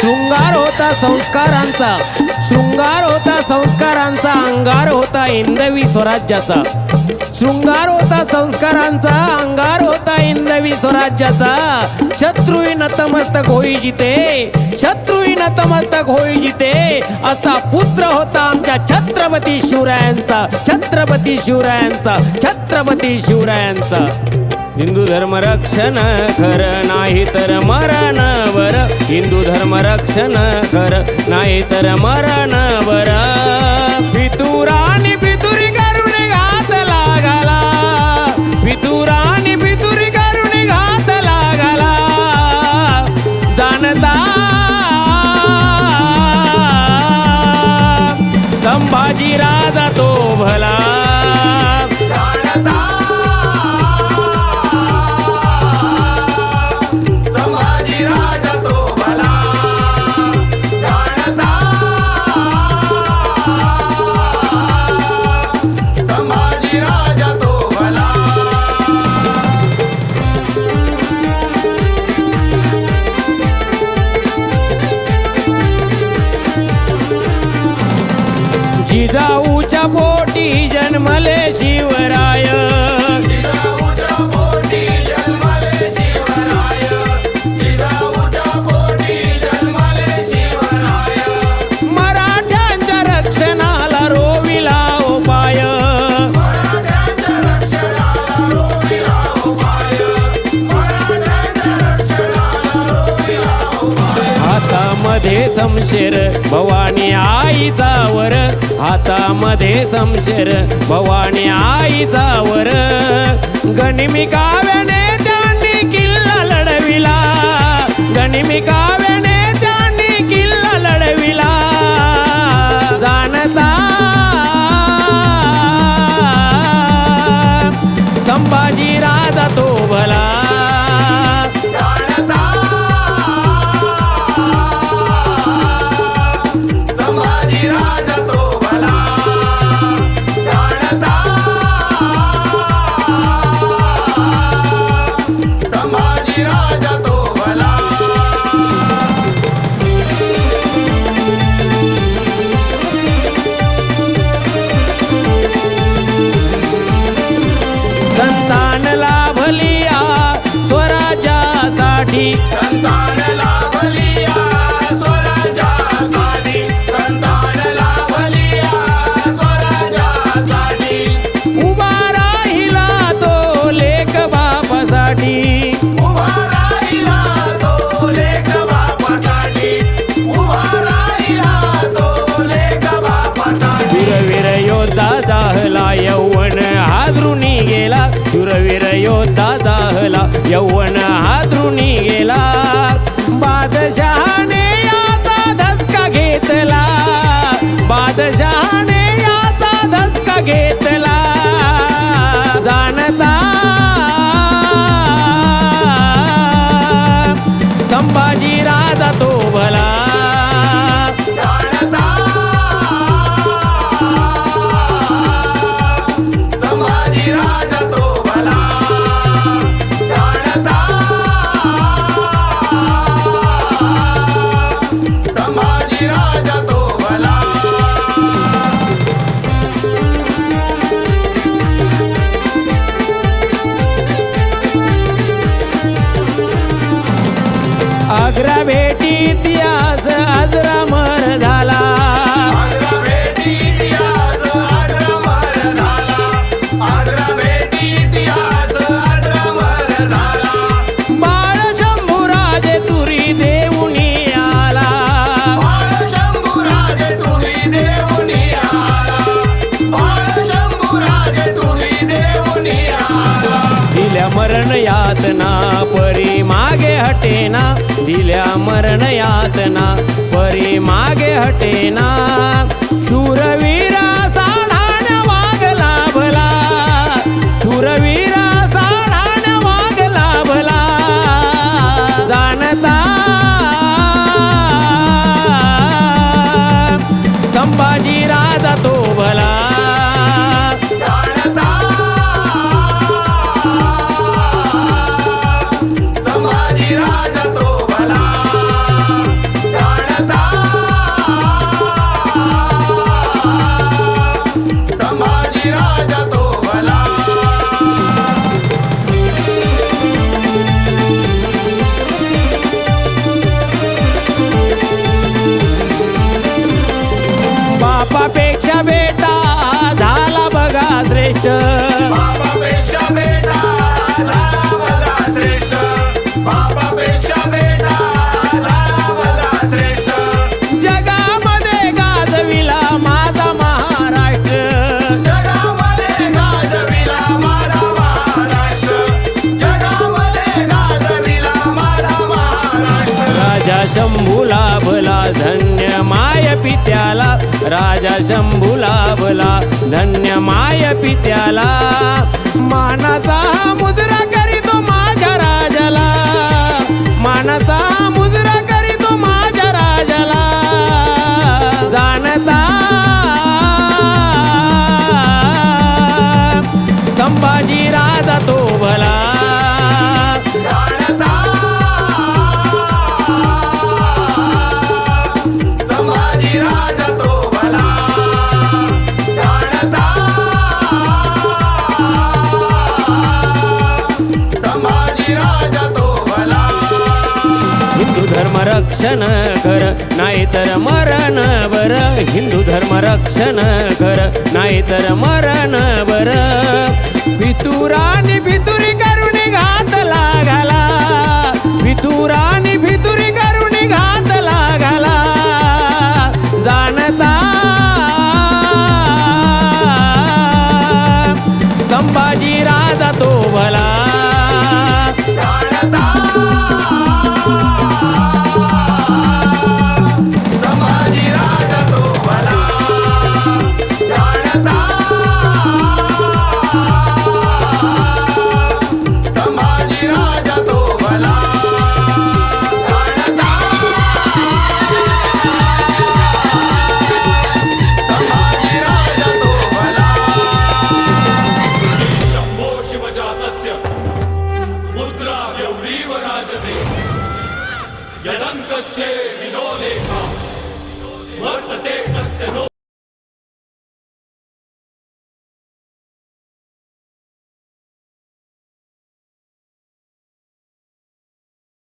शृंगार होता संस्कारांचा शृंगार होता संस्कारांचा अंगार होता इंदवी स्वराज्याचा. शृंगार होता संस्कारांचा अंगार होता इंदवी स्वराज्याचा. शत्रुही नतमस्तक होई जिते शत्रुही नतमस्तक होई जिते. असा पुत्र होता आमच्या छत्रपती शिवरायांचा छत्रपती शिवरायांचा छत्रपती शिवरायांचा. हिंदू धर्म रक्षण कर नाही तर मरणावर. हिंदू धर्म रक्षण कर नाही तर मरण मरणावर. भवानी आईचा वर हातामध्ये समशेर भवानी आईचा वर गणिमी काव्याने संतान लाभलिया स्वराज्यासाठी. संतान वीर योद्धा दाहला यौवन हा द्रुणी गेला. बादशहा ti. यातना परी मागे हटेना दिल्या मरण यातना परी मागे हटेना. राजा शंभू लाभला धन्य माय पित्याला. राजा शंभू लाभला धन्य माय पित्याला. मानाचा मुद्रा करीतो माझ्या राजाला. मानाचा हा रक्षण कर नाहीतर मरण बर हिंदू धर्म रक्षण कर नाहीतर मरण बर भितुरानी भितुरी करून घात लागला. भितुरा Yalan söz sevgin oleyha Mırtı tek